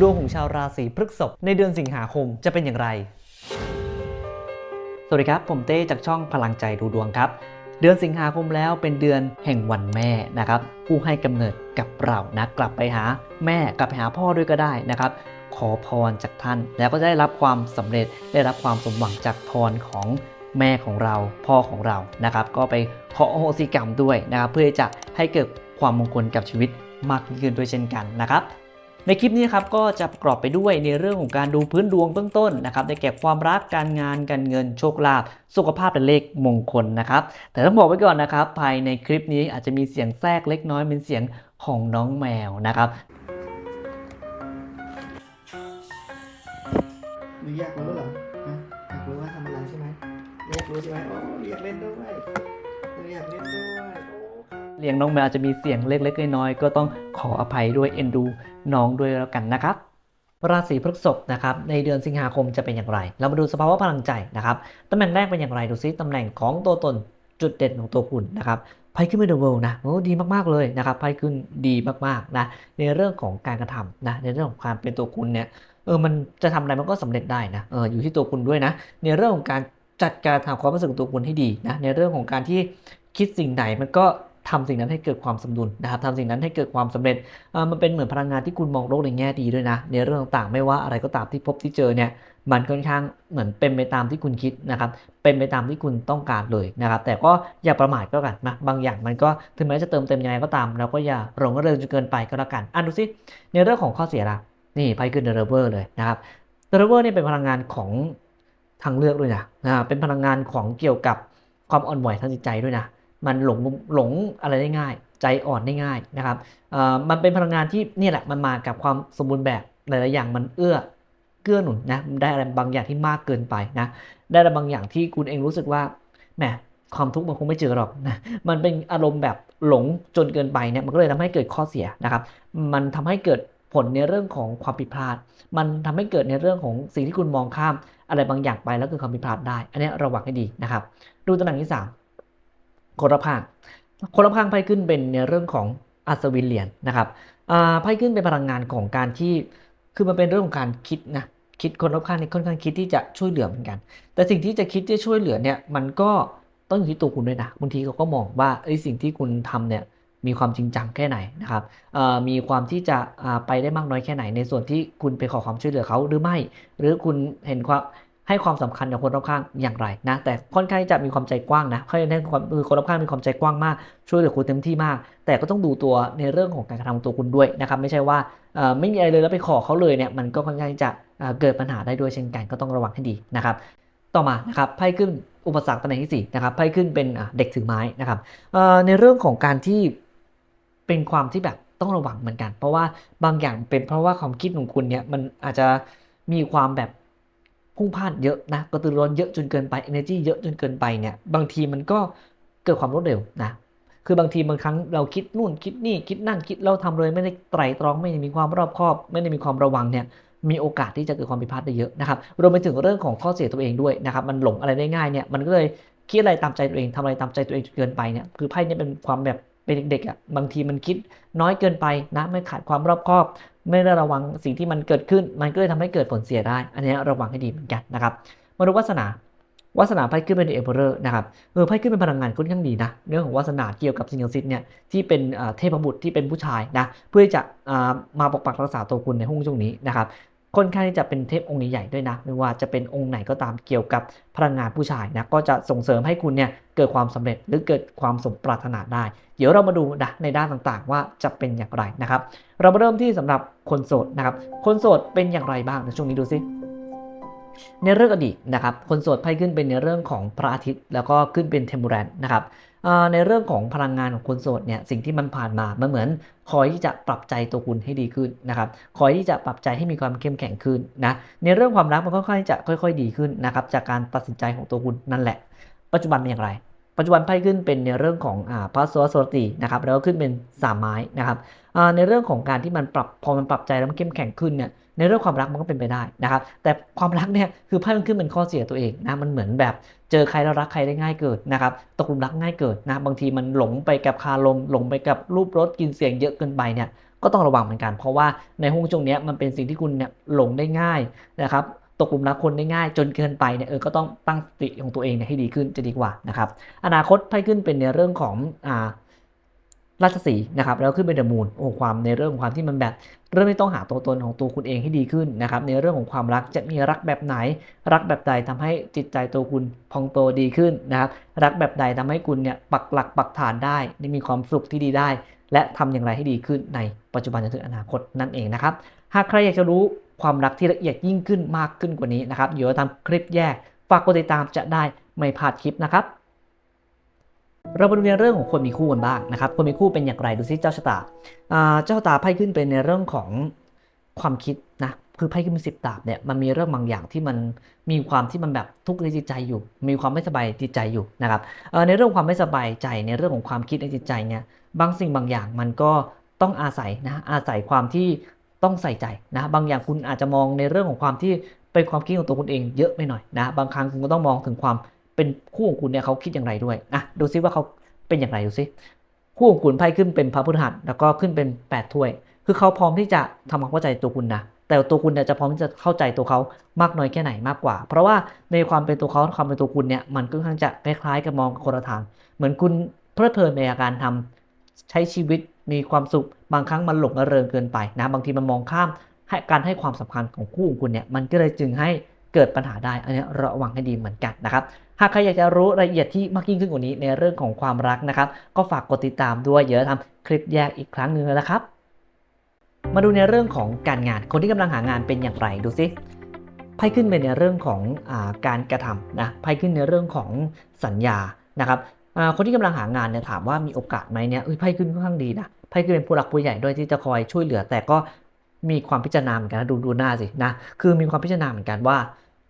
ดวงของชาวราศีพฤษภในเดือนสิงหาคมจะเป็นอย่างไร สวัสดีครับ ผมเต้จากช่องพลังใจดูดวงครับ เดือนสิงหาคมแล้วเป็นเดือนแห่งวันแม่นะครับ ผู้ให้กำเนิดกับเรานะกลับไปหาแม่กลับไปหาพ่อด้วยก็ได้นะครับขอพรจากท่าน แล้วก็จะได้รับความสำเร็จได้รับความสมหวังจากพรของแม่ของเราพ่อของเรานะครับ ก็ไปขออโหสิกรรมด้วยนะครับ เพื่อจะให้เกิดความมงคลกับชีวิตมากยิ่งขึ้นด้วยเช่นกันนะครับ ในคลิปนี้ครับก็จะประกอบไปด้วยในเรื่องของการดูพื้นดวงเบื้องต้นนะครับได้แก่ความรักการงานการเงินโชคลาภสุขภาพเป็นเลขมงคลนะครับแต่ต้องบอกไว้ก่อนนะครับ ภายในคลิปนี้อาจจะมีเสียงแทรกเล็กน้อยเป็นเสียงของน้องแมวนะครับหรืออยากรู้เหรอฮะอยากรู้ว่าทำอะไรใช่ไหมอยากรู้ใช่ไหมโอ้อยากเล่นด้วยหนูอยากเล่นด้วย เลี้ยงน้องแมวอาจจะมีเสียงเล็กๆน้อยๆก็ต้องขออภัยด้วยเอ็นดูน้องด้วยแล้วกันนะครับราศีพฤษภนะครับในเดือนสิงหาคมจะเป็นอย่างไร เรามาดูสภาวะพลังใจนะครับตำแหน่งแรกเป็นอย่างไรดูซิตำแหน่งของตัวตนจุดเด่นของตัวคุณนะครับไพ่ขึ้นเป็นเดอะเวิลด์นะโอ้ดีมากๆเลยนะครับไพ่ขึ้นดีมากๆนะในเรื่องของการกระทำนะในเรื่องของความเป็นตัวคุณเนี่ยเออมันจะทำอะไรมันก็สำเร็จได้นะเอออยู่ที่ตัวคุณด้วยนะในเรื่องของการจัดการทำความรู้สึกตัวคุณให้ดีนะในเรื่องของการที่คิดสิ่งไหนมันก็ ทำสิ่งนั้นให้เกิดความสมดุลนะครับทำสิ่งนั้นให้เกิดความสำเร็จมันเป็นเหมือนพลังงานที่คุณมองโลกในแง่ดีด้วยนะ ในเรื่องต่างๆ ไม่ว่าอะไรก็ตามที่พบที่เจอเนี่ยมันค่อนข้างเหมือนเป็นไปตามที่คุณคิดนะครับ เป็นไปตามที่คุณต้องการเลยนะครับ แต่ก็อย่าประมาทก็แล้วกันนะ บางอย่างมันก็ถึงแม้จะเติมเต็มยังไงก็ตาม เราก็อย่าหลงระเริงจนเกินไปก็แล้วกันอะดูสิในเรื่องของข้อเสียละนี่ไปขึ้นเดอะเวอร์เลยนะครับเดอะเวอร์นี่เป็นพลังงานของทางเลือกด้วยนะนะเป็นพลังงานของเกี่ยวกับความอ่อนไหวทางจิตใจด้วยนะ มันหลงหลงอะไรได้ง่าย ใจอ่อนได้ง่ายนะครับมันเป็นพลังงานที่นี่แหละมันมากับความสมบูรณ์แบบหลายๆอย่างมันเอื้อเกื้อหนุนนะได้อะไรบางอย่างที่มากเกินไปนะได้อะไรบางอย่างที่คุณเองรู้สึกว่าแหมความทุกข์มันคงไม่เจอหรอกนะมันเป็นอารมณ์แบบหลงจนเกินไปเนี่ยมันก็เลยทำให้เกิดข้อเสียนะครับ มันทำให้เกิดผลในเรื่องของความผิดพลาด มันทำให้เกิดในเรื่องของสิ่งที่คุณมองข้ามอะไรบางอย่างไปแล้วเกิดความผิดพลาดได้ อันนี้ระวังให้ดีนะครับ ดูตำแหน่งที่สาม คนละพางคนละพางไพ่ขึ้นเป็นในเรื่องของอัศวินเหรียญนะครับอ่าไพ่ขึ้นเป็นพลังงานของการที่คือมันเป็นเรื่องของการคิดนะคิดคนรอบข้างนี่ค่อนข้างคิดที่จะช่วยเหลือเหมือนกัน แต่สิ่งที่จะคิดที่จะช่วยเหลือเนี่ยมันก็ต้องอยู่ที่ตัวคุณด้วยนะบางทีเขาก็มองว่าไอ้สิ่งที่คุณทำเนี่ยมีความจริงจังแค่ไหนนะครับอ่อมีความที่จะอ่าไปได้มากน้อยแค่ไหน ในส่วนที่คุณไปขอความช่วยเหลือเขาหรือไม่ หรือคุณเห็นความ ให้ความสำคัญกับคนรอบข้างอย่างไรนะ แต่ค่อนข้างจะมีความใจกว้างนะค่อยให้ความคือคนรอบข้างมีความใจกว้างมาก ช่วยเหลือคุณเต็มที่มาก แต่ก็ต้องดูตัวในเรื่องของการกระทำตัวคุณด้วยนะครับ ไม่ใช่ว่าไม่มีอะไรเลยแล้วไปขอเขาเลยเนี่ยมันก็ค่อนข้างจะเเกิดปัญหาได้ด้วยเช่นกันก็ต้องระวังให้ดีนะครับ ต่อมานะครับไพ่ขึ้นอุปสรรคตำแหน่งที่สี่นะครับไพ่ขึ้นเป็นเด็กถือไม้นะครับในเรื่องของการที่เป็นความที่แบบต้องระวังเหมือนกัน เพราะว่าบางอย่างเป็นเพราะว่าความคิดของคุณเนี่ยมันอาจจะมีความแบบ พุ่งพลาดเยอะนะกระตือรือนเยอะจนเกินไป energy เยอะจนเกินไปเนี่ยบางทีมันก็เกิดความรวดเร็วนะคือบางทีบางครั้งเราคิดนู่นคิดนี่คิดนั่นคิดเราทำเลยไม่ได้ไตรตรองไม่ได้มีความรอบคอบ ไม่ได้มีความระวังเนี่ยมีโอกาสที่จะเกิดความผิดพลาดได้เยอะนะครับรวมไปถึงเรื่องของข้อเสียตัวเองด้วยนะครับมันหลงอะไรได้ง่ายเนี่ยมันก็เลยคิดอะไรตามใจตัวเองทำอะไรตามใจตัวเองจนเกินไปเนี่ยคือไพ่เนี่ยเป็นความแบบ เป็นเด็กๆอะบางทีมันคิดน้อยเกินไปนะไม่ขาดความรอบคอบ ไม่ได้ระวังสิ่งที่มันเกิดขึ้น มันก็เลยทำให้เกิดผลเสียได้ อันนี้ระวังให้ดีเหมือนกันนะครับมาดูวาสนาวาสนาไพ่ขึ้นเป็นเอเ e อร์นะครับเออไพ่ขึ้นเป็นพลังงานค่อนข้างดีนะเรื่องของวาสนาเกี่ยวกับสิ่งศักดิ์สิทธิ์เนี่ยที่เป็นเทพบุตรที่เป็นผู้ชายนะเพื่อจะมาปกปักรักษาตัวคุณในห้องช่วงนี้นะครับ ค่อนข้างที่จะเป็นเทพองค์ใหญ่ๆด้วยนะไม่ว่าจะเป็นองค์ไหนก็ตามเกี่ยวกับพลังงานผู้ชายนะก็จะส่งเสริมให้คุณเนี่ยเกิดความสำเร็จหรือเกิดความสมปรารถนาได้ เดี๋ยวเรามาดูนะในด้านต่างๆ ว่าจะเป็นอย่างไรนะครับ เรามาเริ่มที่สำหรับคนโสดนะครับคนโสดเป็นอย่างไรบ้างในช่วงนี้ดูซิในเรื่องอดีตนะครับคนโสดไพ่ขึ้นเป็นในเรื่องของพระอาทิตย์ แล้วก็ขึ้นเป็นเทม p รนนะครับ ในเรื่องของพลังงานของคนโสดเนี่ยสิ่งที่มันผ่านมา มันเหมือนคอยที่จะปรับใจตัวคุณให้ดีขึ้นนะครับคอยที่จะปรับใจให้มีความเข้มแข็งขึ้นนะในเรื่องความรักมันค่อยๆจะค่อย ๆ ดีขึ้นนะครับจากการตัดสินใจของตัวคุณนั่นแหละ ปัจจุบันเป็นอย่างไร ปัจจุบันไพ่ขึ้นเป็นในเรื่องของอ่าพระสวัสดีนะครับแล้วก็ขึ้นเป็นสามไม้นะครับอ่าในเรื่องของการที่มันปรับพอมันปรับใจแล้วมันเข้มแข็งขึ้นเนี่ยในเรื่องความรักมันก็เป็นไปได้นะครับ แต่ความรักเนี่ยคือไพ่มันขึ้นเป็นข้อเสียตัวเองนะมันเหมือนแบบ เจอใครแล้วรักใครได้ง่ายเกิดนะครับตกหลุมรักง่ายเกิดนะบางทีมันหลงไปกับคารมหลงไปกับรูปรสกินเสียงเยอะเกินไปเนี่ยก็ต้องระวังเหมือนกัน เพราะว่าในห้วงช่วงเนี้ยมันเป็นสิ่งที่คุณเนี่ยหลงได้ง่ายนะครับตกหลุมรักคนได้ง่ายจนเกินไปเนี่ยเออก็ต้องตั้งสติของตัวเองเนี่ยให้ดีขึ้นจะดีกว่านะครับอนาคตไพ่ขึ้นเป็นในเรื่องของอ่า ราชสีนะครับแล้วขึ้นเป็นเดอะมูนโอ้ความในเรื่องความที่มันแบบเริ่มไม่ต้องหาตัวตนของตัวคุณเองให้ดีขึ้นนะครับในเรื่องของความรักจะมีรักแบบไหน รักแบบใดทำให้จิตใจตัวคุณพองโตดีขึ้นนะครับรักแบบใดทำให้คุณเนี่ยปักหลักปักฐานได้มีความสุขที่ดีได้ และทำอย่างไรให้ดีขึ้นในปัจจุบันจนถึงอนาคตนั่นเองนะครับหากใครอยากจะรู้ความรักที่ละเอียดยิ่งขึ้นมากขึ้นกว่านี้นะครับเดี๋ยวทำคลิปแยกฝากกดติดตามจะได้ไม่พลาดคลิปนะครับ เรามาดูในเรื่องของคนมีคู่กันบ้างนะครับคนมีคู่เป็นอย่างไรดูซิเจ้าชะตาเจ้าชะตาไพ่ขึ้นเป็นในเรื่องของความคิดนะคือไพ่ขึ้นเป็นสิบดาบเนี่ยมันมีเรื่องบางอย่างที่มันมีความที่มันแบบทุกข์ในจิตใจอยู่ มีความไม่สบายจิตใจอยู่นะครับในเรื่องความไม่สบายใจในเรื่องของความคิดในจิตใจเนี่ยบางสิ่งบางอย่างมันก็ต้องอาศัยนะอาศัยความที่ต้องใส่ใจนะบางอย่างคุณอาจจะมองในเรื่องของความที่เป็นความคิดของตัวคุณเองเยอะไปหน่อยนะบางครั้งคุณก็ต้องมองถึงความ เป็นคู่ของคุณเนี่ยเขาคิดอย่างไรด้วยอะดูซิว่าเขาเป็นอย่างไรดูซิคู่ของคุณไพ่ขึ้นเป็นพระพฤหัสแล้วก็ขึ้นเป็นแปดถ้วย คือเขาพร้อมที่จะทำความเข้าใจตัวคุณนะแต่ตัวคุณเนี่ยจะพร้อมที่จะเข้าใจตัวเขามากน้อยแค่ไหนมากกว่า เพราะว่าในความเป็นตัวเขาความเป็นตัวคุณเนี่ยมันก็ค่อนข้างจะคล้ายๆกับมองคนละทางเหมือนคุณเพลิดเพลินในอาการทำใช้ชีวิตมีความสุขบางครั้งมันหลงระเริงเกินไปนะบางทีมันมองข้ามให้การให้ความสำคัญของคู่ของคุณเนี่ยมันก็เลยจึงให้ เกิดปัญหาได้ อันนี้ระวังให้ดีเหมือนกันนะครับ หากใครอยากจะรู้รายละเอียดที่มากยิ่งขึ้นกว่านี้ในเรื่องของความรักนะครับ ก็ฝากกดติดตามด้วย เดี๋ยวจะทำคลิปแยกอีกครั้งหนึ่งแล้วนะครับ มาดูในเรื่องของการงาน คนที่กำลังหางานเป็นอย่างไรดูซิไพ่ขึ้นเป็นในเรื่องของอาการกระทำนะ ไพ่ขึ้นในเรื่องของสัญญา นะครับคนที่กำลังหางานเนี่ยถามว่ามีโอกาสไหมเนี่ยไพ่ขึ้นค่อนข้างดีนะไพ่ขึ้นเป็นผู้หลักผู้ใหญ่ด้วยที่จะคอยช่วยเหลือ แต่ก็ มีความพิจารณาเหมือนกันดูดูหน้าสินะคือมีความพิจารณาเหมือนกันว่า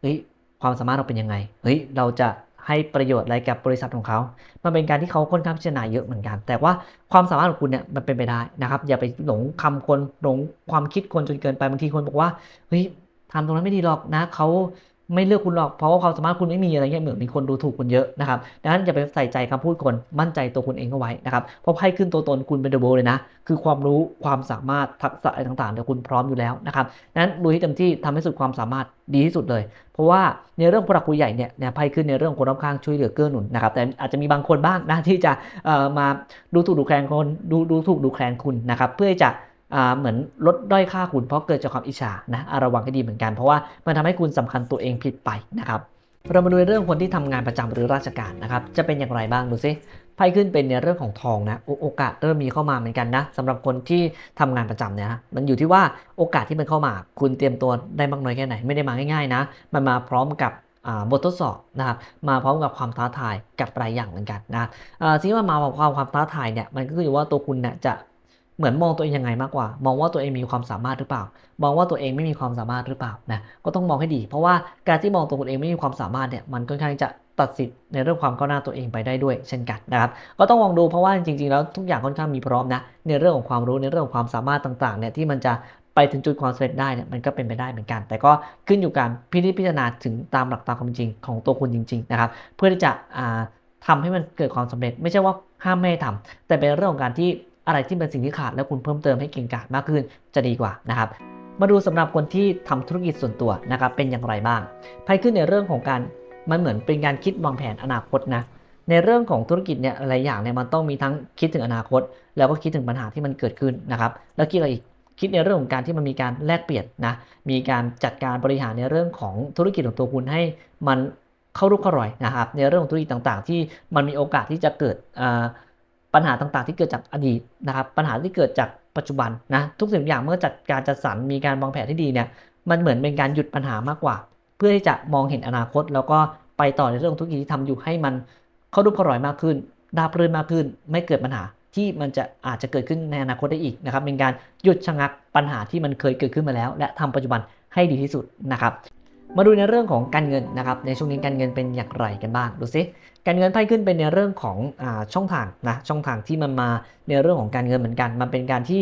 เฮ้ยความสามารถเราเป็นยังไงเฮ้ยเราจะให้ประโยชน์อะไรกับบริษัทของเขา มันเป็นการที่เขาค่อนข้างพิจารณาเยอะเหมือนกัน แต่ว่าความสามารถของคุณเนี่ยมันเป็นไปได้นะครับ อย่าไปหลงคำคนหลงความคิดคนจนเกินไป บางทีคนบอกว่า เฮ้ยทำตรงนั้นไม่ดีหรอกนะเขา ไม่เลือกคุณหรอกเพราะว่าความสามารถคุณไม่มีอะไรเงี้ยเหมือนมีคนดูถูกคุณเยอะนะครับดังนั้นอย่าไปใส่ใจคำพูดคนมั่นใจตัวคุณเองเอาไว้นะครับเพราะไพ่ขึ้นตัวตนคุณเป็นเดอะโบเลยนะ คือความรู้ความสามารถทักษะอะไรต่างๆเดี๋ยวคุณพร้อมอยู่แล้วนะครับดังนั้นลุยให้เต็มที่ทำให้สุดความสามารถดีที่สุดเลย เพราะว่าในเรื่องผู้หลักผู้ใหญ่เนี่ยไพ่ขึ้นในเรื่องคนรอบข้างช่วยเหลือเกื้อหนุนนะครับแต่อาจจะมีบางคนบ้างนะที่จะมาดูถูกดูแคลนคนดูดูถูกดูแคลนคุณนะครับเพื่อจะ เหมือนลดด้อยค่าคุณเพราะเกิดจากความอิจฉานะอาระวังให้ดีเหมือนกันเพราะว่ามันทำให้คุณสำคัญตัวเองผิดไปนะครับเรามาดูเรื่องคนที่ทำงานประจำหรือราชการนะครับจะเป็นอย่างไรบ้างดูซิไพ่ขึ้นเป็นในเรื่องของทองนะโอกาสเริ่มมีเข้ามาเหมือนกันนะสำหรับคนที่ทำงานประจำเนี่ยนะมันอยู่ที่ว่าโอกาสที่มันเข้ามา คุณเตรียมตัวได้มากน้อยแค่ไหนไม่ได้มาง่ายๆนะมันมาพร้อมกับบททดสอบนะครับมาพร้อมกับความท้าทายกับหลายอย่างเหมือนกันนะอ่าสิ่งที่มันมาพร้อมความความท้าทายเนี่ยมันก็คืออยู่ว่าตัวคุณเนี่ยจะ เหมือนมองตัวเองยังไงมากกว่า มองว่าตัวเองมีความสามารถหรือเปล่า มองว่าตัวเองไม่มีความสามารถหรือเปล่านะก็ต้องมองให้ดี เพราะว่าการที่มองตัวคุณเองไม่มีความสามารถเนี่ยมันค่อนข้างจะตัดสิทธิ์ในเรื่องความก้าวหน้าตัวเองไปได้ด้วยเช่นกันนะครับก็ต้องมองดูเพราะว่าจริงๆแล้วทุกอย่างค่อนข้างมีพร้อมนะในเรื่องของความรู้ในเรื่องของความสามารถต่างๆเนี่ยที่มันจะไปถึงจุดความสำเร็จได้เนี่ยมันก็เป็นไปได้เหมือนกัน แต่ก็ขึ้นอยู่การพิจารณาถึงตามหลักตามความจริงของตัวคุณจริง ๆ นะครับ เพื่อที่จะอ่าทำให้มันเกิดความสำเร็จ ไม่ใช่ว่าห้ามไม่ให้ทำแต่เป็นเรื่องของการที่ อะไรที่เป็นสิ่งที่ขาดแล้วคุณเพิ่มเติมให้เก่งกาจมากขึ้นจะดีกว่านะครับมาดูสำหรับคนที่ทำธุรกิจส่วนตัวนะครับเป็นอย่างไรบ้างไพ่ขึ้นในเรื่องของการมันเหมือนเป็นการคิดวางแผนอนาคตนะในเรื่องของธุรกิจเนี่ยหลายอย่างเนี่ยมันต้องมีทั้งคิดถึงอนาคต แล้วก็คิดถึงปัญหาที่มันเกิดขึ้นนะครับแล้วคิดอะไรอีกคิดในเรื่องของการที่มันมีการแลกเปลี่ยนนะมีการจัดการบริหารในเรื่องของธุรกิจของตัวคุณให้มันเข้ารูปเข้ารอยนะครับในเรื่องของธุรกิจต่างๆ ที่มันมีโอกาสที่จะเกิดอ่า ปัญหาต่างๆ ที่เกิดจากอดีตนะครับ ปัญหาที่เกิดจากปัจจุบันนะทุกสิ่งทุกอย่างเมื่อจัดการจัดสรรมีการวางแผนที่ดีเนี่ยมันเหมือนเป็นการหยุดปัญหามากกว่า เพื่อที่จะมองเห็นอนาคต แล้วก็ไปต่อในเรื่องธุรกิจที่ทำอยู่ให้มันเข้ารูปเข้ารอยมากขึ้นราบรื่นมากขึ้น ไม่เกิดปัญหาที่มันจะอาจจะเกิดขึ้นในอนาคตได้อีกนะครับเป็นการหยุดชะงักปัญหาที่มันเคยเกิดขึ้นมาแล้ว และทำปัจจุบันให้ดีที่สุดนะครับ มาดูในเรื่องของการเงินนะครับ ในช่วงนี้การเงินเป็นอย่างไรกันบ้างดูซิการเงินไพ่ขึ้นเป็นในเรื่องของอช่องทางนะช่องทางที่มันมาในเรื่องของการเงินเหมือนกัน มันเป็นการที่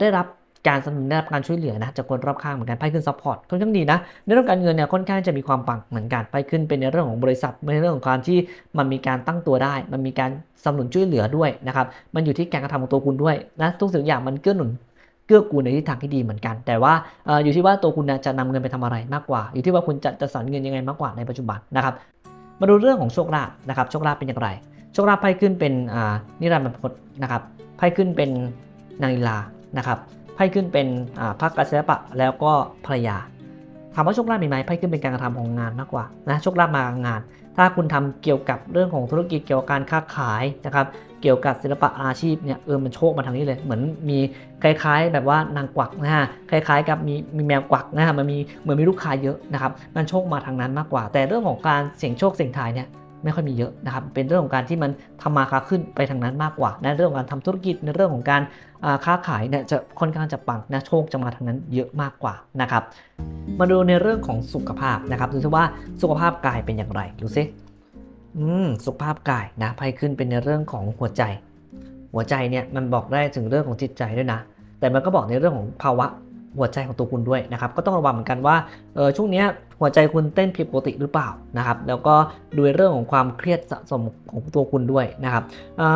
ได้รับการสนับสนุนได้รับการช่วยเหลือนะจากคนรอบข้างเหมือนกันไพ่ขึ้นซัพพอร์ตค่อนข้างดีนะในเรื่องการเงินเนี่ยค่อนข้างจะมีความปังเหมือนกันไพ่ขึ้นเป็นในเรื่องของบริษัทในเรื่องของการที่มันมีการตั้งตัวได้ มันมีการสนับสนุนช่วยเหลือด้วยนะครับมันอยู่ที่การกระทำของตัวคุณด้วยนะทุกสิ่งอย่างมันเกื้อหนุน เกื้อกูลในทิศทางที่ดีเหมือนกัน แต่ว่าออยู่ที่ว่าตัวคุณจะนำเงินไปทำอะไรมากกว่า อยู่ที่ว่าคุณจะจะสรรเงินยังไงมากกว่าในปัจจุบันนะครับ มาดูเรื่องของโชคลาภนะครับโชคลาภเป็นอย่างไรโชคลาภไพ่ขึ้นเป็นนิรันดร์พจน์นะครับไพ่ขึ้นเป็นนางลีลานะครับไพ่ขึ้นเป็นพระกษัตริย์แล้วก็ภรรยาถามว่าโชคลาภมีไหมไพ่ขึ้นเป็นการกระทำของงานมากกว่านะโชคลาภมางาน ถ้าคุณทำเกี่ยวกับเรื่องของธุรกิจเกี่ยวกับการค้าขายนะครับ กี่ยวกับศิลปะอาชีพเนี่ยเออมันโชคมาทางนี้เลยเหมือนมีคล้ายๆ แบบว่านางกวักนะฮะคล้ายๆ กับมีมีแมวกวักนะฮะมันมีเหมือนมีลูกค้าเยอะนะครับมันโชคมาทางนั้นมากกว่า แต่เรื่องของการเสี่ยงโชคเสี่ยงทายเนี่ยไม่ค่อยมีเยอะนะครับ เป็นเรื่องของการที่มันทำมาค้าขึ้นไปทางนั้นมากกว่า ในเรื่องของการทำธุรกิจ ในเรื่องของการค้าขายเนี่ยจะค่อนข้างจะปังนะ โชคจะมาทางนั้นเยอะมากกว่านะครับ มาดูในเรื่องของสุขภาพนะครับ ดูซิว่าสุขภาพกายเป็นอย่างไร ดูซิ อืมสุขภาพกายนะไพ่ขึ้นเป็นในเรื่องของหัวใจ หัวใจเนี่ยมันบอกได้ถึงเรื่องของจิตใจด้วยนะ แต่มันก็บอกในเรื่องของภาวะหัวใจของตัวคุณด้วยนะครับ ก็ต้องระวังเหมือนกันว่าเออช่วงนี้หัวใจคุณเต้นผิดปกติหรือเปล่านะครับ แล้วก็ดูในเรื่องของความเครียดสะสมของตัวคุณด้วยนะครับ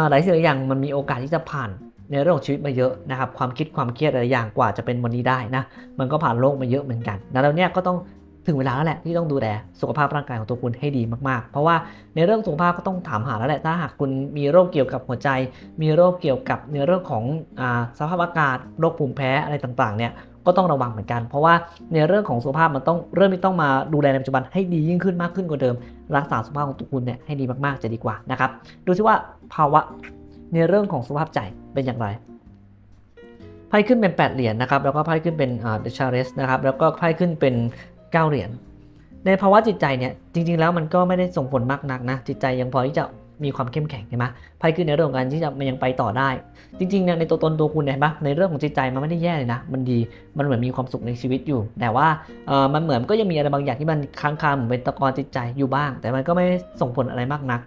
หลายสิ่งหลายอย่างมันมีโอกาสที่จะผ่านในเรื่องของชีวิตมาเยอะนะครับ ความคิดความเครียดหลายอย่างกว่าจะเป็นวันนี้ได้นะ มันก็ผ่านโลกมาเยอะเหมือนกันนะแล้วเนี่ยก็ต้อง ถึงเวลาแล้วแหละที่ต้องดูแลสุขภาพร่างกายของตัวคุณให้ดีมากๆ เพราะว่าในเรื่องสุขภาพก็ต้องถามหาแล้วแหละถ้าหากคุณมีโรคเกี่ยวกับหัวใจ มีโรคเกี่ยวกับในเรื่องของอสภาพอากาศโรคภูมิแพ้อะไรต่างๆเนี่ยก็ต้องระวังเหมือนกัน เพราะว่าในเรื่องของสุขภาพมันต้องเริ่มที่ต้องมาดูแลในปัจจุบันให้ดียิ่งขึ้นมากขึ้นกว่าเดิม รักษาสุขภาพของตัวคุณเนี่ยให้ดีมากๆจะดีกว่านะครับดูซิว่าภาวะในเรื่องของสุขภาพใจเป็นอย่างไรไพ่ขึ้นเป็น 8 เหรียญนะครับ แล้วก็ไพ่ขึ้นเป็นเดชาร์เรสนะครับ แล้วก็ไพ่ขึ้นเป็น 9 เหรียญ ในภาวะจิตใจเนี่ยจริง ๆ แล้วมันก็ไม่ได้ส่งผลมากนักนะ จิตใจยังพอที่จะมีความเข้มแข็งใช่ไหมไพ่ขึ้นในเรื่องของการที่จะมันยังไปต่อได้ จริงๆเนี่ยในตัวตนตัวคุณเนี่ยเห็นปะในเรื่องของจิตใจมันไม่ได้แย่เลยนะ มันดี มันเหมือนมีความสุขในชีวิตอยู่ แต่ว่าเออมันเหมือนก็ยังมีอะไรบางอย่างที่มันค้างคาเหมือนเป็นตะกอนจิตใจอยู่บ้าง แต่มันก็ไม่ส่งผลอะไรมากนัก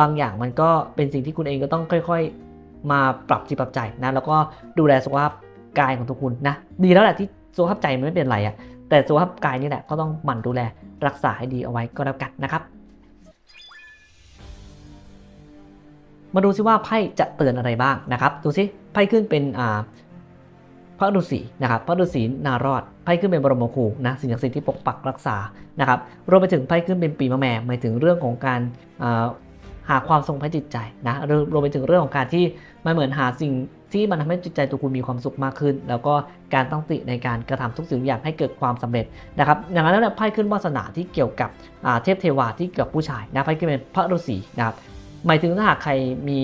บางอย่างมันก็เป็นสิ่งที่คุณเองก็ต้องค่อย ๆ มาปรับจิตปรับใจนะ แล้วก็ดูแลสุขภาพกายของตัวคุณนะ ดีแล้วแหละที่สุขภาพใจมันไม่เป็นไรอะ แต่สุขภาพกายนี่แหละก็ต้องหมั่นดูแลรักษาให้ดีเอาไว้ก็แล้วกันนะครับ มาดูซิว่าไพ่จะเตือนอะไรบ้างนะครับ ดูซิไพ่ขึ้นเป็นอ่าพระฤาษีนะครับพระฤาษีนารอดไพ่ขึ้นเป็นบรมครูนะสิ่งศักดิ์สิทธิ์ที่ปกปักรักษานะครับรวมไปถึงไพ่ขึ้นเป็นปีมะแม่หมายถึงเรื่องของการาหาความทรงพระจิตใจนะรวมไปถึงเรื่องของการที่ มันเหมือนหาสิ่งที่มันทำให้จิตใจตัวคุณมีความสุขมากขึ้น แล้วก็การตั้งติในการกระทำทุกสิ่งอย่างให้เกิดความสำเร็จนะครับอย่างนั้นแล้วเนี่ยไพ่ขึ้นวาสนาที่เกี่ยวกับเทพเทวาที่เกี่ยวกับผู้ชายนะไพ่ขึ้นเป็นพระฤาษีนะครับหมายถึงถ้าหากใครมี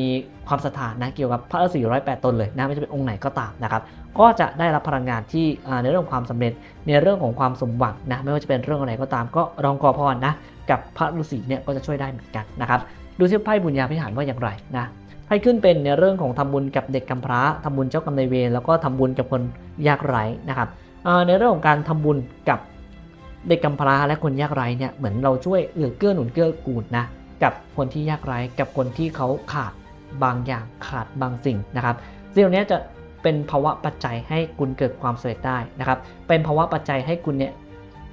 ความศรัทธานะเกี่ยวกับพระฤาษีร้อยแปดตนเลยนะไม่ว่าจะเป็นองค์ไหนก็ตามนะครับก็จะได้รับพลังงานที่ในเรื่องความสำเร็จในเรื่องของความสมหวังนะไม่ว่าจะเป็นเรื่องอะไรก็ตาม ก็ลองขอพรนะกับพระฤาษีเนี่ยก็จะช่วยได้เหมือนกันนะครับดูซิไพ่บุญญาพิหารว่าอย่างไรนะ ไพ่ขึ้นเป็นในเรื่องของทำบุญกับเด็กกำพร้าทำบุญเจ้ากรรมนายเวรแล้วก็ทำบุญกับคนยากไร้นะครับในเรื่องของการทำบุญกับเด็กกำพร้าและคนยากไร้เนี่ยเหมือนเราช่วยเอื้อเกื้อหนุนเกื้อกูลนะกับคนที่ยากไร้กับคนที่เขาขาดบางอย่างขาดบางสิ่งนะครับสิ่งเหล่านี้จะเป็นภาวะปัจจัยให้คุณเกิดความสำเร็จได้นะครับ เป็นภาวะปัจจัยให้คุณเนี่ย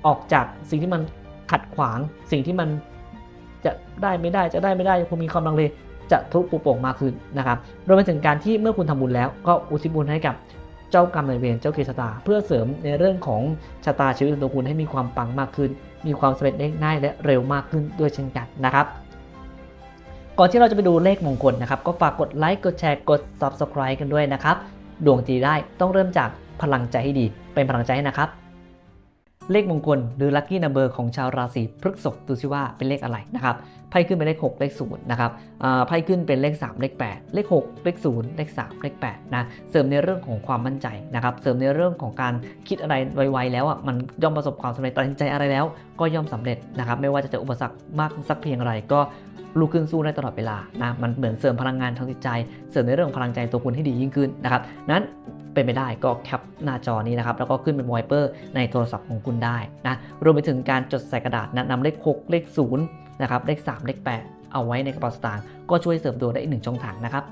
ออกจากสิ่งที่มันขัดขวาง สิ่งที่มันจะได้ไม่ได้จะได้ไม่ได้คุณมีความลังเล จะทุบปูโป่งมากขึ้นนะครับรวมไปถึงการที่เมื่อคุณทำบุญแล้วก็อุทิศบุญให้กับเจ้ากรรมนายเวรเจ้าเกศตา เพื่อเสริมในเรื่องของชะตาชีวิตของตัวคุณให้มีความปังมากขึ้น มีความสำเร็จได้ง่ายและเร็วมากขึ้นด้วยเช่นกันนะครับ ก่อนที่เราจะไปดูเลขมงคลนะครับ ก็ฝากกดไลค์กดแชร์กด Subscribe กันด้วยนะครับดวงดีได้ต้องเริ่มจากพลังใจให้ดี เป็นพลังใจให้นะครับ เลขมงคลหรือ Lucky Number ของชาวราศีพฤษภดูซิว่าเป็นเลขอะไรนะครับไพ่ขึ้นเป็นเลข 6 เลข0นะครับอ่าไพ่ขึ้นเป็นเลข 3 เลข 8 เลข 6 เลข 0 เลข 3 เลข8นะเสริมในเรื่องของความมั่นใจนะครับเสริมในเรื่องของการคิดอะไรไวๆแล้วอะมันย่อมประสบความสำเร็จตัดสินใจอะไรแล้ว ก็ย่อมสำเร็จนะครับไม่ว่าจะเจออุปสรรคมากสักเพียงไรก็ลุกขึ้นสู้ได้ตลอดเวลานะมันเหมือนเสริมพลังงานทางจิตใจ เสริมในเรื่องของพลังใจตัวคุณให้ดียิ่งขึ้นนะครับนั้นเป็นไปได้ก็แคปหน้าจอนี้นะครับแล้วก็ขึ้นเป็นไวเปอร์ในโทรศัพท์ของคุณได้นะรวมไปถึงการจดใส่กระดาษนะนำเลข 6 เลข0นะครับเลข 3 เลข 8 เอาไว้ในกระเป๋าสตางค์ก็ช่วยเสริมดวงได้อีกหนึ่งช่องทางนะครับ